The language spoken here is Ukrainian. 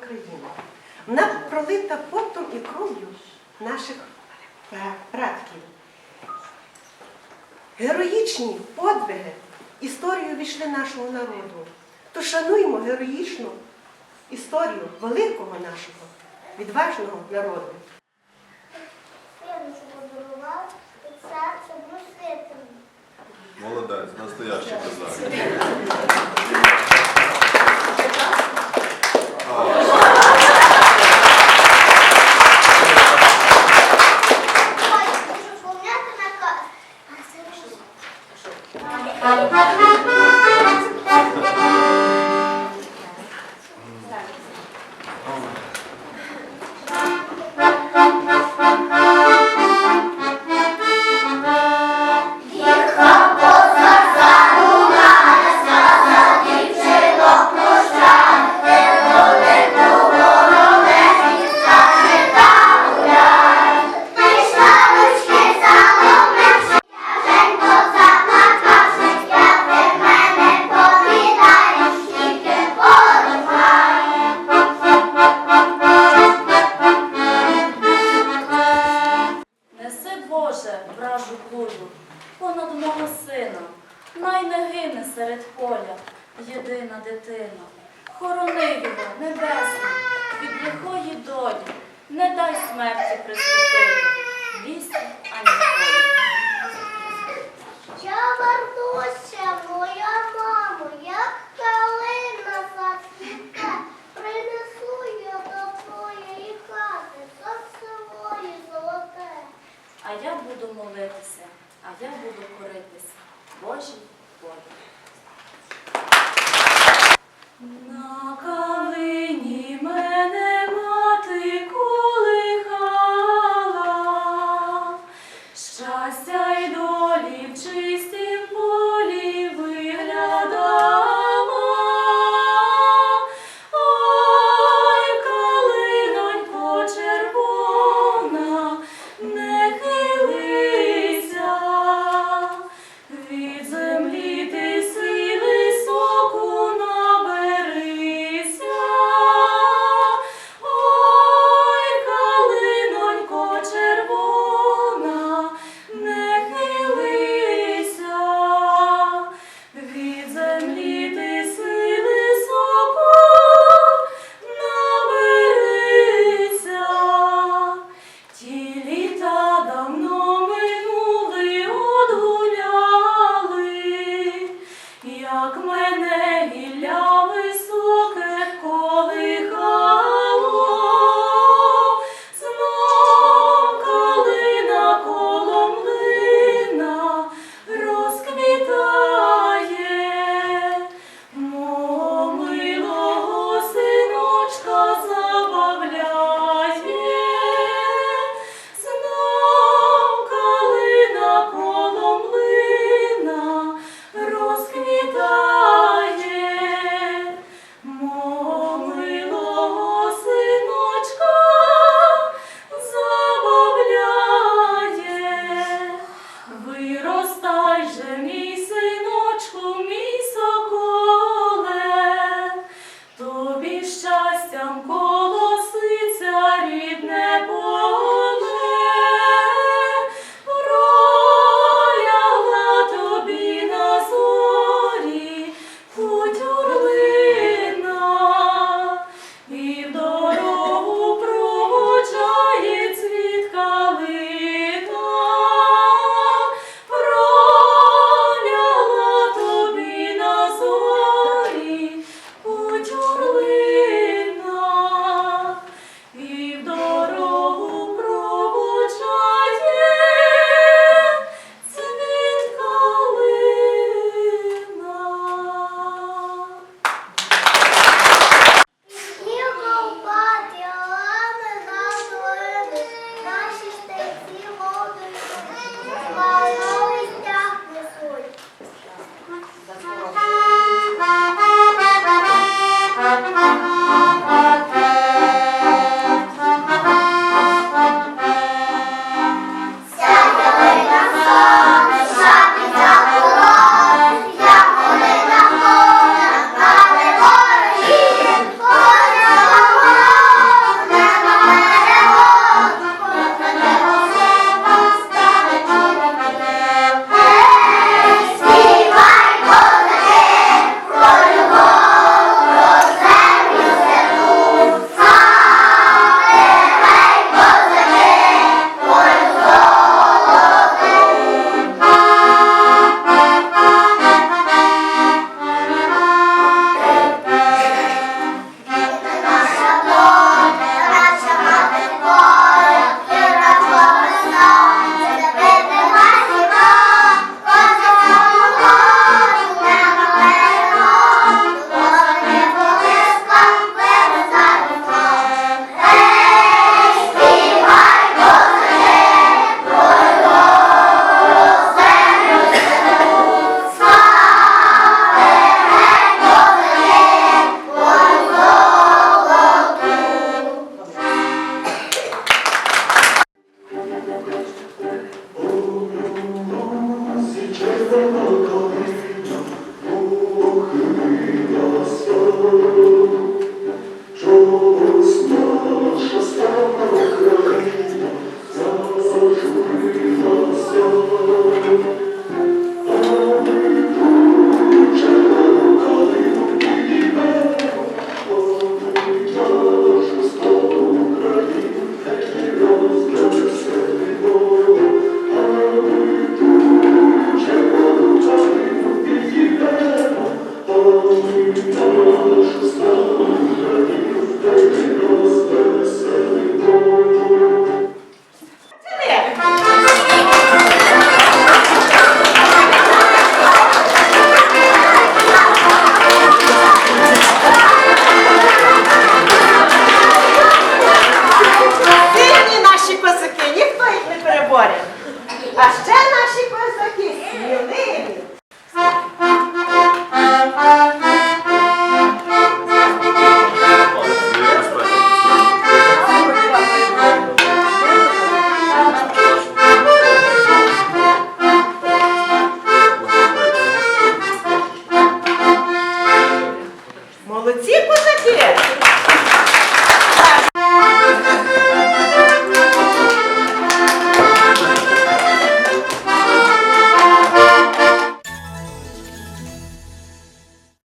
країну. Вона пролита потом і кров'ю наших пра- предків. Героїчні подвиги історію війшли нашого народу. То шануємо героїчну історію великого нашого, відважного народу. Молодець, настоящий козак. Най не гине серед поля єдина дитина. Хорони його, небесний, від лихої долі, не дай смерті приступити, вісі ані. Я вернуся, моя мамо, як калина зацвіте, принесу я до твоєї хати сонце моє золоте. А я буду молитися, а я буду коритися. Божій Lord. Молодці козаки!